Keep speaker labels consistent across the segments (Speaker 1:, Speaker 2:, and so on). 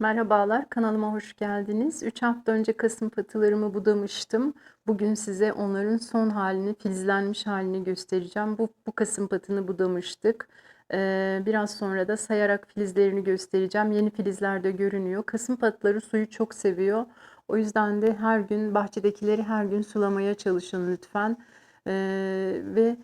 Speaker 1: Merhabalar, kanalıma hoş geldiniz. 3 hafta önce kasım patılarımı budamıştım. Bugün size onların son halini, filizlenmiş halini göstereceğim. Bu, bu kasım patını budamıştık. Ee, biraz sonra da sayarak filizlerini göstereceğim. Yeni filizler de görünüyor. Kasım patları suyu çok seviyor. O yüzden de her gün bahçedekileri her gün sulamaya çalışın lütfen. Ee, ve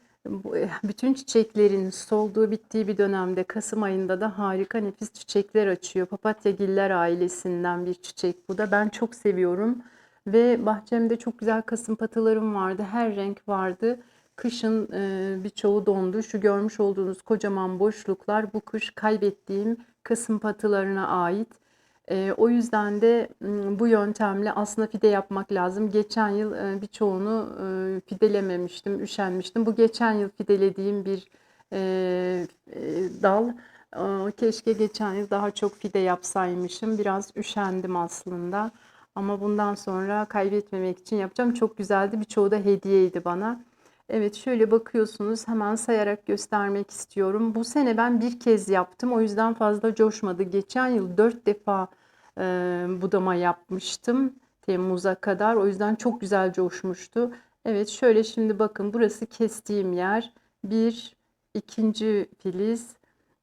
Speaker 1: bütün çiçeklerin solduğu bittiği bir dönemde Kasım ayında da harika nefis çiçekler açıyor. Papatyagiller ailesinden bir çiçek bu da. Ben çok seviyorum. Ve bahçemde çok güzel kasım patılarım vardı. Her renk vardı. Kışın e, birçoğu dondu. Şu görmüş olduğunuz kocaman boşluklar bu kış kaybettiğim kasım patılarına ait. Ee, o yüzden de bu yöntemle aslında fide yapmak lazım. Geçen yıl e, birçoğunu e, fidelememiştim, üşenmiştim. Bu geçen yıl fidelediğim bir e, e, dal. Aa, Keşke geçen yıl daha çok fide yapsaymışım. Biraz üşendim aslında. Ama bundan sonra kaybetmemek için yapacağım. Çok güzeldi. Birçoğu da hediyeydi bana. Evet şöyle bakıyorsunuz hemen sayarak göstermek istiyorum. Bu sene ben bir kez yaptım o yüzden fazla coşmadı. Geçen yıl dört defa e, budama yapmıştım Temmuz'a kadar. O yüzden çok güzel coşmuştu. Evet şöyle şimdi bakın burası kestiğim yer. Bir, ikinci filiz.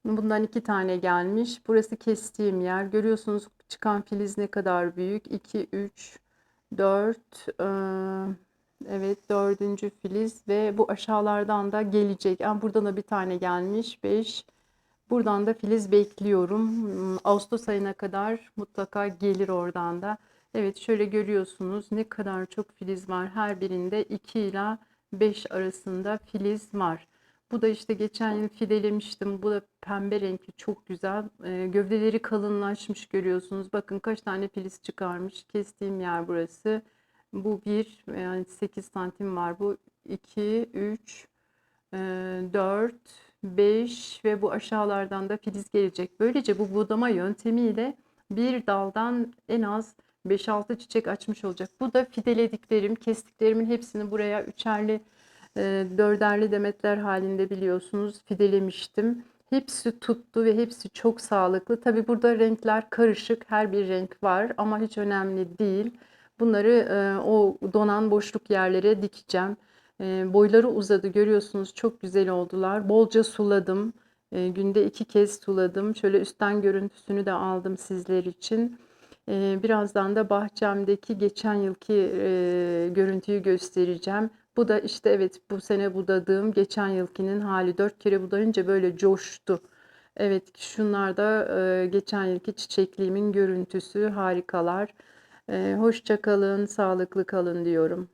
Speaker 1: Bundan iki tane gelmiş. Burası kestiğim yer. Görüyorsunuz çıkan filiz ne kadar büyük. 2, 3, 4, evet dördüncü filiz ve bu aşağılardan da gelecek. Aa, buradan da bir tane gelmiş. 5. Buradan da filiz bekliyorum. Hmm, Ağustos ayına kadar mutlaka gelir oradan da. Evet şöyle görüyorsunuz ne kadar çok filiz var. Her birinde 2 ila 5 arasında filiz var. Bu da işte geçen yıl fidelemiştim. Bu da pembe renkli çok güzel. Ee, gövdeleri kalınlaşmış görüyorsunuz. Bakın kaç tane filiz çıkarmış. Kestiğim yer burası. Bu bir yani 8 santim var. Bu 2, 3, 4, 5 ve bu aşağılardan da filiz gelecek. Böylece bu budama yöntemiyle bir daldan en az 5-6 çiçek açmış olacak. Bu da fidelediklerim, kestiklerimin hepsini buraya üçerli, e, dörderli demetler halinde biliyorsunuz fidelemiştim. Hepsi tuttu ve hepsi çok sağlıklı. Tabii burada renkler karışık, her bir renk var ama hiç önemli değil. Bunları e, o donan boşluk yerlere dikeceğim. E, boyları uzadı görüyorsunuz çok güzel oldular. Bolca suladım. E, günde iki kez suladım. Şöyle üstten görüntüsünü de aldım sizler için. E, birazdan da bahçemdeki geçen yılki e, görüntüyü göstereceğim. Bu da işte evet bu sene budadığım geçen yılkinin hali. Dört kere budayınca böyle coştu. Evet şunlar da e, geçen yılki çiçekliğimin görüntüsü harikalar. E, hoşça kalın, sağlıklı kalın diyorum.